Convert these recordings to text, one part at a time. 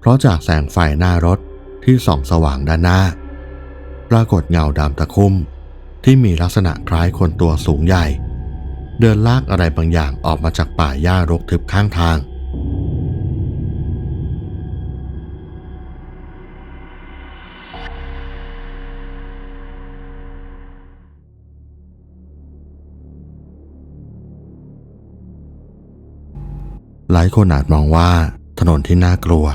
เพราะจากแสงไฟหน้ารถที่ส่องสว่างด้านหน้า ปรากฏเงาดำตะคุ่มที่มีลักษณะคล้ายคนตัวสูงใหญ่ เดินลากอะไรบางอย่างออกมาจากป่าหญ้ารกทึบข้างทาง หลายคนอาจมองว่าถนนที่น่ากลัว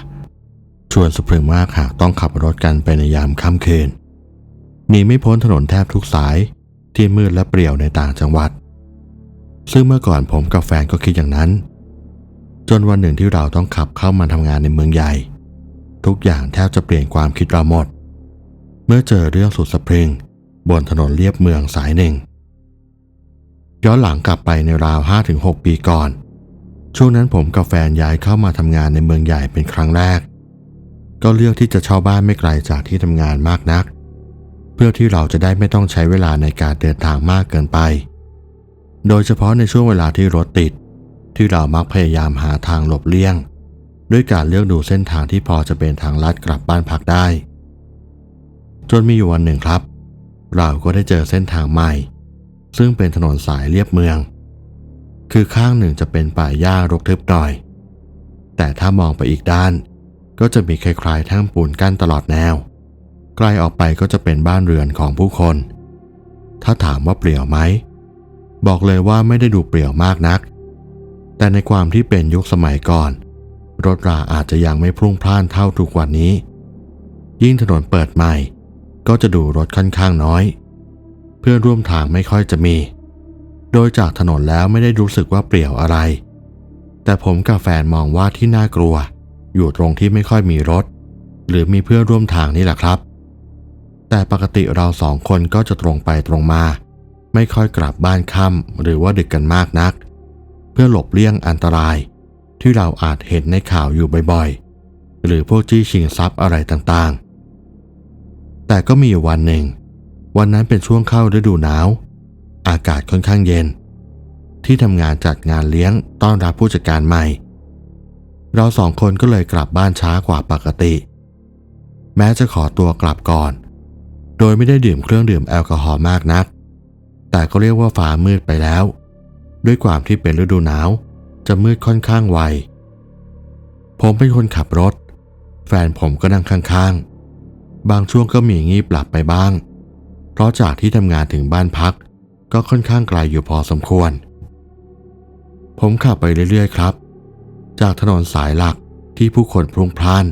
ชวนสะพรึงมากหากต้องขับรถกันไปในยามค่ำคืนหนีไม่พ้นถนนแทบทุกสายที่มืดและเปรี่ยวในต่างจังหวัด ซึ่งเมื่อก่อนผมกับแฟนก็คิดอย่างนั้น จนวันหนึ่งที่เราต้องขับเข้ามาทำงานในเมืองใหญ่ ทุกอย่างแทบจะเปลี่ยนความคิดเราหมด เมื่อเจอเรื่องสุดสะพรึงบนถนนเลียบเมืองสายหนึ่ง ย้อนหลังกลับไปในราว 5-6 ปีก่อน ช่วงนั้นผมกับแฟนย้ายเข้ามาทำงานในเมืองใหญ่เป็นครั้งแรก ก็เลือกที่จะเช่าบ้านไม่ไกลจากที่ทำงานมากนัก เพื่อที่เราจะได้ไม่ต้องใช้เวลาในการเดินทางมากเกินไป โดยเฉพาะในช่วงเวลาที่รถติด ที่เรามักพยายามหาทางหลบเลี่ยง ด้วยการเลือกดูเส้นทางที่พอจะเป็นทางลัดกลับบ้านพักได้ จนมีอยู่วันหนึ่งครับ เราก็ได้เจอเส้นทางใหม่ ซึ่งเป็นถนนสายเลียบเมือง คือข้างหนึ่งจะเป็นป่าหญ้ารกทึบหน่อย แต่ถ้ามองไปอีกด้าน ก็จะมีคล้ายๆแท่งปูนกั้นตลอดแนว ไกลออกไปก็จะเป็นบ้านเรือนของผู้คน ถ้าถามว่าเปลี่ยวไหม บอกเลยว่าไม่ได้ดูเปลี่ยวมากนัก แต่ในความที่เป็นยุคสมัยก่อน รถราอาจจะยังไม่พรุ่งพล่านเท่าทุกวันนี้ ยิ่งถนนเปิดใหม่ ก็จะดูรถค่อนข้างน้อย เพื่อนร่วมทางไม่ค่อยจะมี โดยจากถนนแล้วไม่ได้รู้สึกว่าเปลี่ยวอะไร แต่ผมกับแฟนมองว่าที่น่ากลัว อยู่ตรงที่ไม่ค่อยมีรถ หรือมีเพื่อนร่วมทางนี่แหละครับ แต่ปกติเราสองคนก็จะตรงไปตรงมา ไม่ค่อยกลับบ้านค่ำหรือว่าดึกกันมากนัก เพื่อหลบเลี่ยงอันตราย ที่เราอาจเห็นในข่าวอยู่บ่อยๆ หรือพวกจี้ชิงทรัพย์อะไรต่างๆ แต่ก็มีอยู่วันหนึ่ง วันนั้นเป็นช่วงเข้าฤดูหนาว อากาศค่อนข้างเย็น ที่ทำงานจัดงานเลี้ยงต้อนรับผู้จัดการใหม่ เราสองคนก็เลยกลับบ้านช้ากว่าปกติ แม้จะขอตัวกลับก่อน โดยไม่ได้ดื่มเครื่องดื่มแอลกอฮอล์มากนัก แต่ก็เรียกว่าฟ้ามืดไปแล้ว ด้วยความที่เป็นฤดูหนาว จะมืดค่อนข้างไว ผมเป็นคนขับรถ แฟนผมก็นั่งข้างๆ บางช่วงก็มีงีบหลับไปบ้าง เพราะจากที่ทำงานถึงบ้านพักก็ค่อนข้างไกลอยู่พอสมควร ผมขับไปเรื่อยๆครับ จากถนนสายหลักที่ผู้คนพลุงพล่าน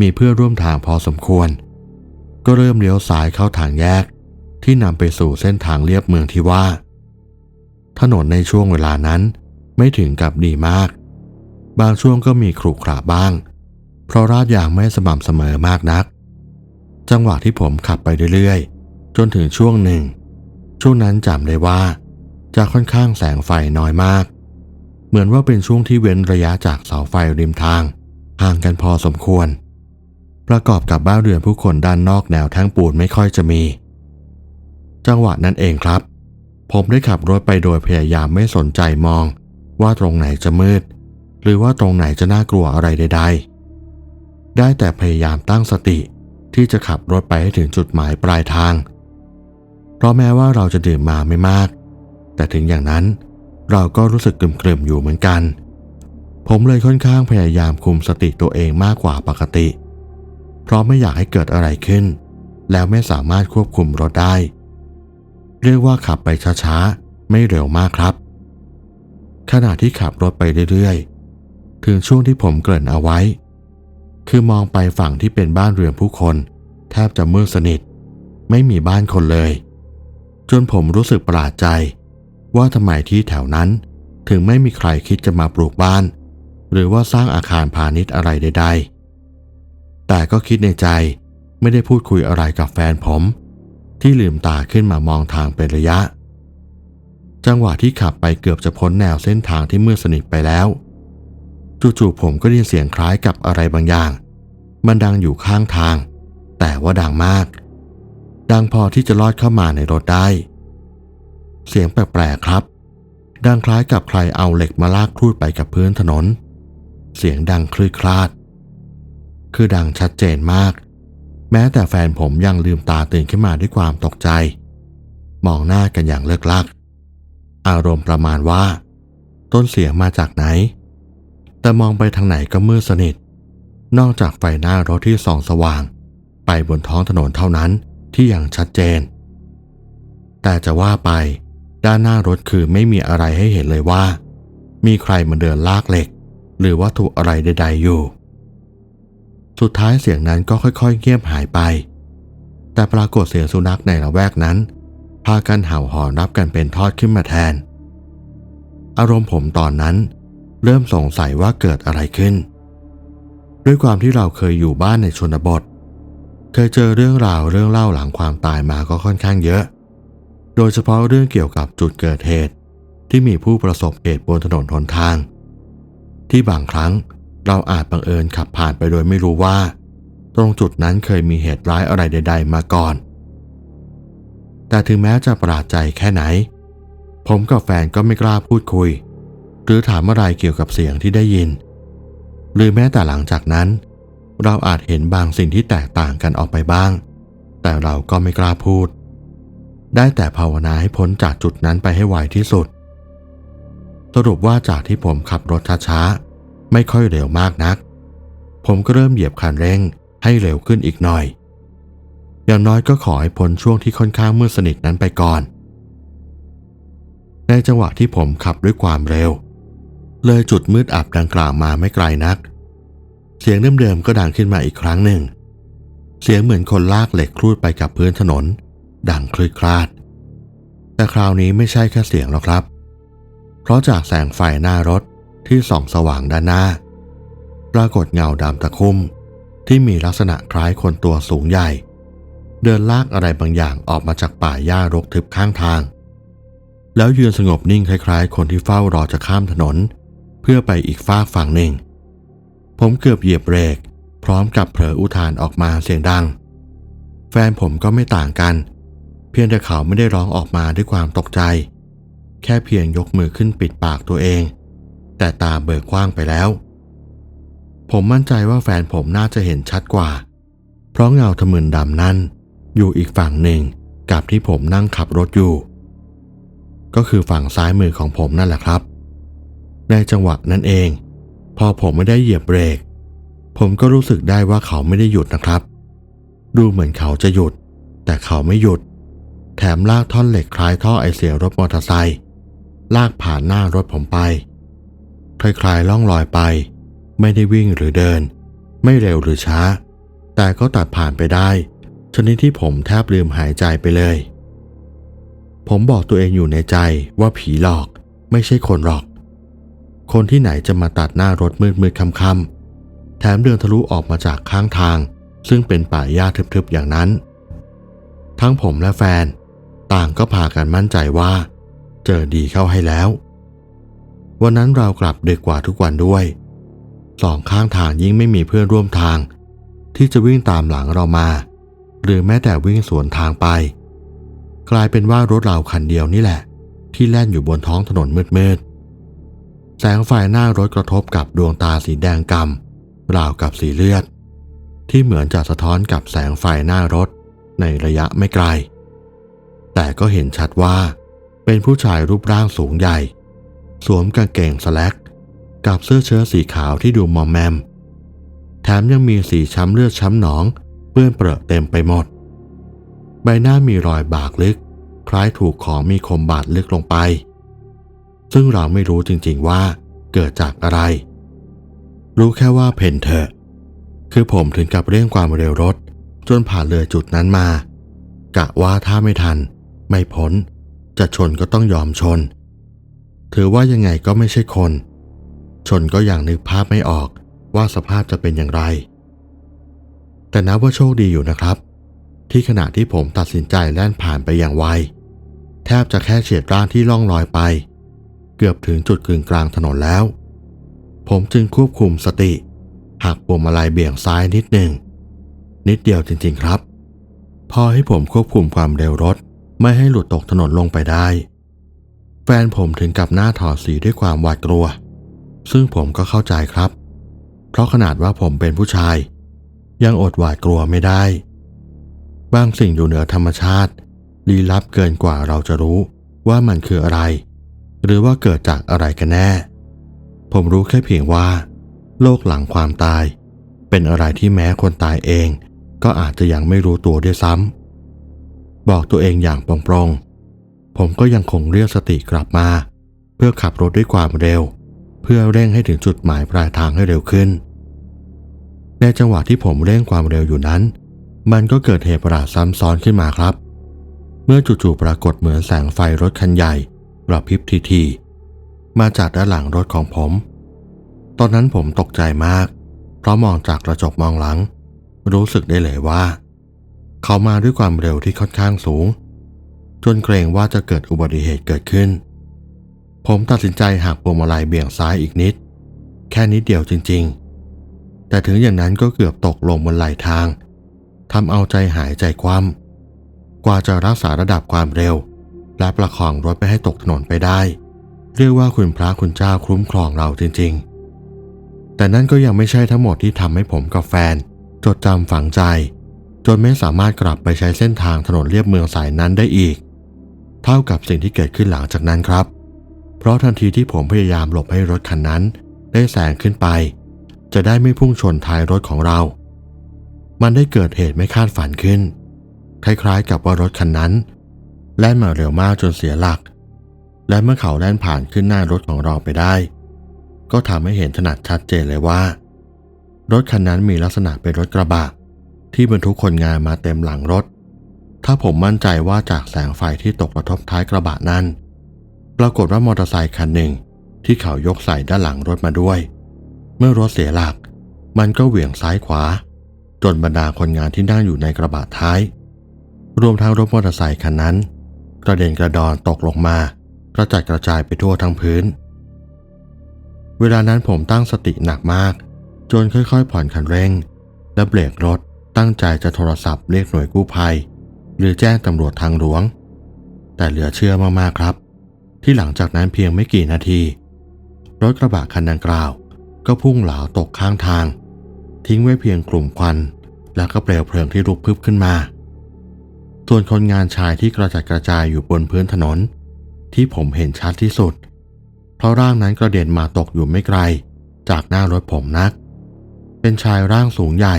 มีเพื่อร่วมทางพอสมควร ก็เริ่มเลี้ยวซ้ายเข้าทางแยกที่นำไปสู่เส้นทางเลียบเมืองที่ว่า ถนนในช่วงเวลานั้นไม่ถึงกับดีมาก บางช่วงก็มีขรุขระบ้าง เพราะราดยางไม่สม่ำเสมอมากนัก จังหวะที่ผมขับไปเรื่อยๆ จนถึงช่วงหนึ่ง ช่วงนั้นจำได้ว่า จะค่อนข้างแสงไฟน้อยมาก เหมือนว่าเป็นช่วงที่เว้นระยะจากเสาไฟริมทาง ห่างกันพอสมควร ประกอบกับบ้านเรือนผู้คนด้านนอกแนวแท่งปูนไม่ค่อยจะมี จังหวะนั้นเองครับ ผมได้ขับรถไปโดยพยายามไม่สนใจมอง ว่าตรงไหนจะมืด หรือว่าตรงไหนจะน่ากลัวอะไรใด ๆ ได้แต่พยายามตั้งสติที่จะขับรถไปให้ถึงจุดหมายปลายทาง เพราะแม้ว่าเราจะดื่มมาไม่มาก แต่ถึงอย่างนั้น เราก็รู้สึกกลุ่มๆอยู่เหมือนกัน ผมเลยค่อนข้างพยายามคุมสติตัวเองมากกว่าปกติ เพราะไม่อยากให้เกิดอะไรขึ้น แล้วไม่สามารถควบคุมรถได้ เรียกว่าขับไปช้าๆ ไม่เร็วมากครับ ขณะที่ขับรถไปเรื่อยๆ ถึงช่วงที่ผมเกริ่นเอาไว้ คือมองไปฝั่งที่เป็นบ้านเรือนผู้คน แทบจะมืดสนิท ไม่มีบ้านคนเลย จนผมรู้สึกประหลาดใจ ว่าทำไมที่แถวนั้น ถึงไม่มีใครคิดจะมาปลูกบ้าน หรือว่าสร้างอาคารพาณิชย์อะไรใดๆ แต่ก็คิดในใจไม่ได้พูดคุยอะไรกับแฟนผม ที่ลืมตาขึ้นมามองทางเป็นระยะ จังหวะที่ขับไปเกือบจะพ้นแนวเส้นทางที่มืดสนิทไปแล้วจู่ๆผมก็ได้ยินเสียงคล้ายกับอะไรบางอย่าง มันดังอยู่ข้างทาง แต่ว่าดังมาก ดังพอที่จะลอดเข้ามาในรถได้ เสียงแปลกๆครับ ดังคล้ายกับใครเอาเหล็กมาลากครูดไปกับพื้นถนน เสียงดังคลืดคลาด คือดังชัดเจนมาก แม้แต่แฟนผมยังลืมตาตื่นขึ้นมาด้วยความตกใจ มองหน้ากันอย่างเลิกลัก อารมณ์ประมาณว่า ต้นเสียงมาจากไหน แต่มองไปทางไหนก็มืดสนิท นอกจากไฟหน้ารถที่ส่องสว่าง ไปบนท้องถนนเท่านั้นที่ยังชัดเจนแต่จะว่าไป ด้านหน้ารถคือไม่มีอะไรให้เห็นเลยว่า มีใครมาเดินลากเหล็ก หรือวัตถุอะไรใด ๆ อยู่ สุดท้ายเสียงนั้นก็ค่อยๆเงียบหายไป แต่ปรากฏเสียงสุนัขในละแวกนั้น พากันเห่าหอนรับกันเป็นทอดขึ้นมาแทน อารมณ์ผมตอนนั้น เริ่มสงสัยว่าเกิดอะไรขึ้น ด้วยความที่เราเคยอยู่บ้านในชนบท เคยเจอเรื่องราวเรื่องเล่าหลังความตายมาก็ค่อนข้างเยอะ โดยเฉพาะเรื่องเกี่ยวกับจุดเกิดเหตุ ที่มีผู้ประสบเหตุบนถนนหนทาง ที่บางครั้งเราอาจบังเอิญขับผ่านไปโดยไม่รู้ว่า ตรงจุดนั้นเคยมีเหตุร้ายอะไรใด ๆ มาก่อน แต่ถึงแม้จะประหลาดใจแค่ไหน ผมกับแฟนก็ไม่กล้าพูดคุย หรือถามอะไรเกี่ยวกับเสียงที่ได้ยิน หรือแม้แต่หลังจากนั้น เราอาจเห็นบางสิ่งที่แตกต่างกันออกไปบ้าง แต่เราก็ไม่กล้าพูด ได้แต่ภาวนาให้พ้นจากจุดนั้นไปให้ไวที่สุด สรุปว่าจากที่ผมขับรถช้าๆ ไม่ค่อยเร็วมากนัก ผมก็เริ่มเหยียบคันเร่งให้เร็วขึ้นอีกหน่อย อย่างน้อยก็ขอให้พ้นช่วงที่ค่อนข้างมืดสนิทนั้นไปก่อน ในจังหวะที่ผมขับด้วยความเร็ว เลยจุดมืดอับดังกล่าวมาไม่ไกลนัก เสียงเดิมๆก็ดังขึ้นมาอีกครั้งหนึ่ง เสียงเหมือนคนลากเหล็กครูดไปกับพื้นถนน ดังคลืดคลาด แต่คราวนี้ไม่ใช่แค่เสียงหรอกครับ เพราะจากแสงไฟหน้ารถที่ส่องสว่างด้านหน้า ปรากฏเงาดำตะคุ่มที่มีลักษณะคล้ายคนตัวสูงใหญ่ เดินลากอะไรบางอย่างออกมาจากป่าหญ้ารกทึบข้างทาง แล้วยืนสงบนิ่งคล้ายๆ คนที่เฝ้ารอจะข้ามถนน เพื่อไปอีกฟากฝั่งหนึ่ง ผมเกือบเหยียบเบรก พร้อมกับเผลออุทานออกมาเสียงดัง แฟนผมก็ไม่ต่างกัน เพียงแต่เขาไม่ได้ร้องออกมาด้วยความตกใจ แค่เพียงยกมือขึ้นปิดปากตัวเอง แต่ตาเบิกกว้างไปแล้ว ผมมั่นใจว่าแฟนผมน่าจะเห็นชัดกว่า เพราะเงาทะมึนดำนั่นอยู่อีกฝั่งหนึ่งกับที่ผมนั่งขับรถอยู่ ก็คือฝั่งซ้ายมือของผมนั่นแหละครับ ในจังหวะนั้นเอง พอผมไม่ได้เหยียบเบรก ผมก็รู้สึกได้ว่าเขาไม่ได้หยุดนะครับ ดูเหมือนเขาจะหยุด แต่เขาไม่หยุด แถมลากท่อนเหล็กคล้ายท่อไอเสียรถมอเตอร์ไซค์ลากผ่านหน้ารถผมไป คล้ายๆล่องลอยไป ไม่ได้วิ่งหรือเดิน ไม่เร็วหรือช้า แต่ก็ตัดผ่านไปได้ ชนิดที่ผมแทบลืมหายใจไปเลย ผมบอกตัวเองอยู่ในใจว่าผีหลอกไม่ใช่คนหรอก คนที่ไหนจะมาตัดหน้ารถมืดๆค่ำๆแถมเดินทะลุออกมาจากข้างทาง ซึ่งเป็นป่าหญ้าทึบๆอย่างนั้น ทั้งผมและแฟน ต่างก็พากันมั่นใจว่า เจอดีเข้าให้แล้ว วันนั้นเรากลับดึกกว่าทุกวันด้วยสองข้างทางยิ่งไม่มีเพื่อนร่วมทาง ที่จะวิ่งตามหลังเรามา หรือแม้แต่วิ่งสวนทางไป กลายเป็นว่ารถเราคันเดียวนี่แหละ ที่แล่นอยู่บนท้องถนนมืดๆแสงไฟหน้ารถกระทบกับดวงตาสีแดงกำราวกับสีเลือด ที่เหมือนจะสะท้อนกับแสงไฟหน้ารถในระยะไม่ไกล แต่ก็เห็นชัดว่า เป็นผู้ชายรูปร่างสูงใหญ่ สวมกางเกงสแลกกับเสื้อเชิ้ตสีขาวที่ดูมอมแมม แถมยังมีสีช้ำเลือดช้ำหนอง เปื้อนเปรอะเต็มไปหมด ใบหน้ามีรอยบากลึก คล้ายถูกของมีคมบาดลึกลงไป ซึ่งเราไม่รู้จริงๆว่าเกิดจากอะไร รู้แค่ว่าเพนเถอะ คือผมถึงกับเร่งความเร็วรถ จนผ่านเลยจุดนั้นมา กะว่าถ้าไม่ทัน ไม่พ้น จะชนก็ต้องยอมชน ถือว่ายังไงก็ไม่ใช่คน ชนก็ยังนึกภาพไม่ออกว่าสภาพจะเป็นอย่างไร แต่นับว่าโชคดีอยู่นะครับ ที่ขณะที่ผมตัดสินใจแล่นผ่านไปอย่างไว แทบจะแค่เฉียดร่างที่ล่องลอยไป เกือบถึงจุดกึ่งกลางถนนแล้ว ผมจึงควบคุมสติหักปุ่มมาลัยเบี่ยงซ้ายนิดหนึ่ง นิดเดียวจริงๆครับ พอให้ผมควบคุมความเร็วรถ ไม่ให้หลุดตกถนนลงไปได้ แฟนผมถึงกับหน้าถอดสีด้วยความหวาดกลัว ซึ่งผมก็เข้าใจครับ เพราะขนาดว่าผมเป็นผู้ชาย ยังอดหวาดกลัวไม่ได้ บางสิ่งอยู่เหนือธรรมชาติลี้ลับเกินกว่าเราจะรู้ว่ามันคืออะไร หรือว่าเกิดจากอะไรกันแน่ ผมรู้แค่เพียงว่า โลกหลังความตาย เป็นอะไรที่แม้คนตายเอง ก็อาจจะยังไม่รู้ตัวด้วยซ้ำ บอกตัวเองอย่างปรงๆ ผมก็ยังคงเรียกสติกลับมา เพื่อขับรถด้วยความเร็ว เพื่อเร่งให้ถึงจุดหมายปลายทางให้เร็วขึ้น ในจังหวะที่ผมเร่งความเร็วอยู่นั้น มันก็เกิดเหตุประหลาดซ้ำซ้อนขึ้นมาครับ เมื่อจู่ๆปรากฏเหมือนแสงไฟรถคันใหญ่กระพริบทีๆมาจากด้านหลังรถของผม ตอนนั้นผมตกใจมาก เพราะมองจากกระจกมองหลัง รู้สึกได้เลยว่า เขามาด้วยความเร็วที่ค่อนข้างสูง จนเกรงว่าจะเกิดอุบัติเหตุเกิดขึ้น ผมตัดสินใจหักพวงมาลัยเบี่ยงซ้ายอีกนิด แค่นิดเดียวจริง ๆ แต่ถึงอย่างนั้นก็เกือบตกลงบนไหลทางทำเอาใจหายใจคว่ำกว่าจะรักษาระดับความเร็ว และประคองรถไปให้ตกถนนไปได้ เรียกว่าคุณพระคุณเจ้าคุ้มครองเราจริง ๆ แต่นั่นก็ยังไม่ใช่ทั้งหมดที่ทำให้ผมกับแฟน จดจำฝังใจ จนไม่สามารถกลับไปใช้เส้นทางถนนเลียบเมืองสายนั้นได้อีก เท่ากับสิ่งที่เกิดขึ้นหลังจากนั้นครับ เพราะทันทีที่ผมพยายามหลบให้รถคันนั้น ได้แซงขึ้นไป จะได้ไม่พุ่งชนท้ายรถของเรา มันได้เกิดเหตุไม่คาดฝันขึ้น คล้ายๆ กับว่ารถคันนั้น แล่นมาเร็วมากจนเสียหลัก และเมื่อเขาแล่นผ่านขึ้นหน้ารถของเราไปได้ ก็ทำให้เห็นถนัดชัดเจนเลยว่า รถคันนั้นมีลักษณะเป็นรถกระบะ ที่บรรทุกคนงานมาเต็มหลังรถ ถ้าผมมั่นใจว่าจากแสงไฟที่ตกกระทบท้ายกระบะนั้น ปรากฏว่ามอเตอร์ไซคันหนึ่งที่เขายกใส่ด้านหลังรถมาด้วย เมื่อรถเสียหลัก มันก็เหวี่ยงซ้ายขวา จนบรรดาคนงานที่นั่งอยู่ในกระบะท้าย รวมทั้งรถมอเตอร์ไซคันนั้น กระเด็นกระดอนตกลงมากระจัดกระจายไปทั่วทั้งพื้น เวลานั้นผมตั้งสติหนักมาก จนค่อยๆ ผ่อนคันเร่ง และเบรกรถ ตั้งใจจะโทรศัพท์เรียกหน่วยกู้ภัย หรือแจ้งตำรวจทางหลวง แต่เหลือเชื่อมากๆครับ ที่หลังจากนั้นเพียงไม่กี่นาที รถกระบะคันดังกล่าว ก็พุ่งเหลาตกข้างทาง ทิ้งไว้เพียงกลุ่มควัน แล้วก็เปลวเพลิงที่ลุกพึบขึ้นมา ส่วนคนงานชายที่กระจัดกระจายอยู่บนพื้นถนน ที่ผมเห็นชัดที่สุด เพราะร่างนั้นกระเด็นมาตกอยู่ไม่ไกล จากหน้ารถผมนัก เป็นชายร่างสูงใหญ่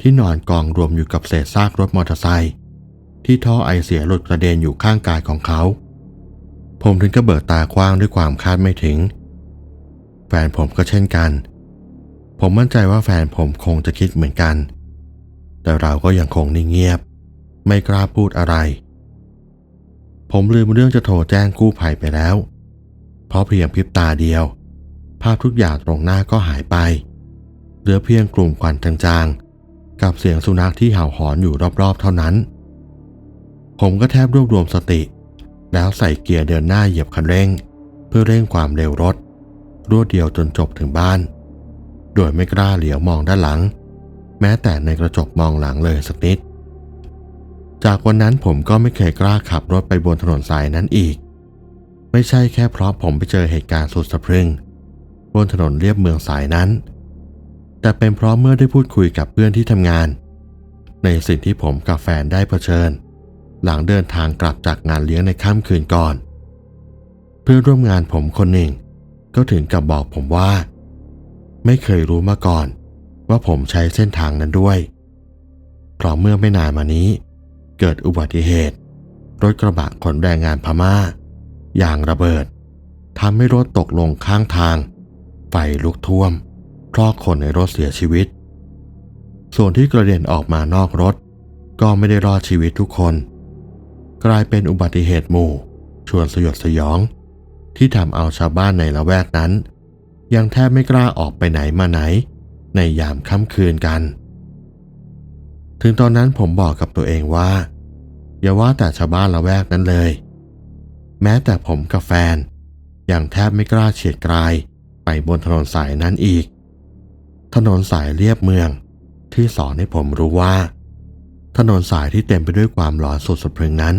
ที่นอนกองรวมอยู่กับเศษซากรถมอเตอร์ไซค์ที่ท่อไอเสียหลุดกระเด็นอยู่ข้างกายของเขา ผมถึงก็เบิดตากว้างด้วยความคาดไม่ถึง แฟนผมก็เช่นกัน ผมมั่นใจว่าแฟนผมคงจะคิดเหมือนกัน แต่เราก็ยังคงนิ่งเงียบ ไม่กล้าพูดอะไร ผมลืมเรื่องจะโทรแจ้งกู้ภัยไปแล้ว เพราะเพียงพริบตาเดียว ภาพทุกอย่างตรงหน้าก็หายไป เหลือเพียงกลุ่มควันจางๆ กับเสียงสุนัขที่เห่าหอนอยู่รอบๆ เท่านั้น ผมก็แทบรวบรวมสติ แล้วใส่เกียร์เดินหน้าเหยียบคันเร่ง เพื่อเร่งความเร็วรถ รวดเดียวจนจบถึงบ้าน โดยไม่กล้าเหลียวมองด้านหลัง แม้แต่ในกระจกมองหลังเลยสักนิด จากวันนั้นผมก็ไม่เคยกล้าขับรถไปบนถนนสายนั้นอีก ไม่ใช่แค่เพราะผมไปเจอเหตุการณ์สุดสะพรึงบนถนนเลียบเมืองสายนั้น แต่เป็นเพราะเมื่อได้พูดคุยกับเพื่อนที่ทำงาน ในสิ่งที่ผมกับแฟนได้เผชิญ หลังเดินทางกลับจากงานเลี้ยงในค่ำคืนก่อน เพื่อนร่วมงานผมคนหนึ่ง ก็ถึงกับบอกผมว่า ไม่เคยรู้มาก่อน ว่าผมใช้เส้นทางนั้นด้วย เพราะเมื่อไม่นานมานี้ เกิดอุบัติเหตุ รถกระบะขนแรงงานพมา่ายางระเบิดทำให้รถตกลงข้างทาง ไฟลุกท่วม คลอกคนในรถเสียชีวิต ส่วนที่กระเด็นออกมานอกรถ ก็ไม่ได้รอดชีวิตทุกคน กลายเป็นอุบัติเหตุหมู่ ชวนสยดสยอง ที่ทำเอาชาวบ้านในละแวกนั้น ยังแทบไม่กล้าออกไปไหนมาไหน ในยามค่ำคืนกัน ถึงตอนนั้นผมบอกกับตัวเองว่า อย่าว่าแต่ชาวบ้านละแวกนั้นเลย แม้แต่ผมกับแฟนยังแทบไม่กล้าเฉียดกลายไปบนถนนสายนั้นอีก ถนนสายเรียบเมือง ที่สอนให้ผมรู้ว่า ถนนสายที่เต็มไปด้วยความหลอนสุดสะพรึงนั้น